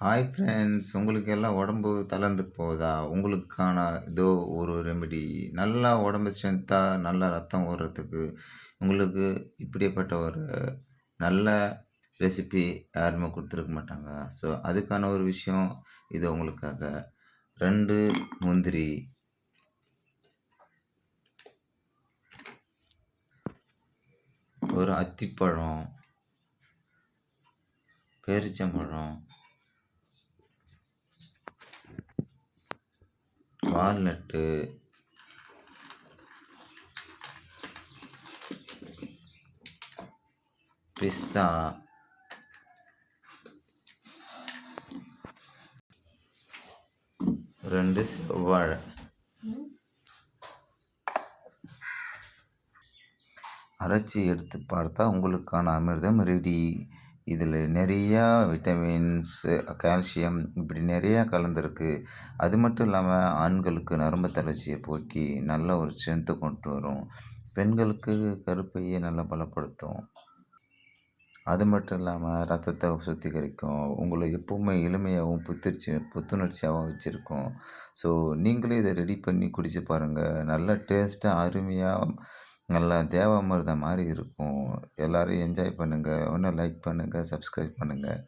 Hi friends உங்களுக்கு எல்லாம் உடம்பு தளர்ந்து போகுதா உங்களுக்கான இதோ ஒரு ரெமெடி நல்லா உடம்பு ஸ்ட்ரென்த்தாக நல்லா ரத்தம் ஓடுறதுக்கு உங்களுக்கு இப்படிப்பட்ட ஒரு நல்ல ரெசிபி யாருமே கொடுத்துருக்க மாட்டாங்க. ஸோ அதுக்கான ஒரு விஷயம் இது உங்களுக்காக. ரெண்டு முந்திரி. ஒரு அத்திப்பழம் பேரிச்சம்பழம் வால்நட்டு. பிஸ்தா. ரெண்டு செவ்வாழை. அரைச்சி எடுத்து பார்த்தா உங்களுக்கான அமிர்தம் ரெடி இதில் நிறையா விட்டமின்ஸு கால்சியம் இப்படி நிறையா கலந்துருக்கு. அது மட்டும் இல்லாமல் ஆண்களுக்கு நரம்பு தளர்ச்சியை போக்கி நல்ல ஒரு ஸ்ட்ரென்த்தை கொண்டு வரும். பெண்களுக்கு கருப்பையை நல்லா பலப்படுத்தும். அது மட்டும் இல்லாமல் ரத்தத்தை சுத்திகரிக்கும். உங்களை எப்போவுமே எளிமையாகவும் புத்துணர்ச்சி புத்துணர்ச்சியாகவும் வச்சுருக்கும். ஸோ நீங்களே இதை ரெடி பண்ணி குடிச்சு பாருங்கள் நல்ல டேஸ்ட்டாக அருமையாக நல்லா தேவாமிர்தம் மாதிரி இருக்கும். எல்லோரும் என்ஜாய் பண்ணுங்கள் ஒன்று லைக் பண்ணுங்கள் சப்ஸ்கிரைப் பண்ணுங்கள்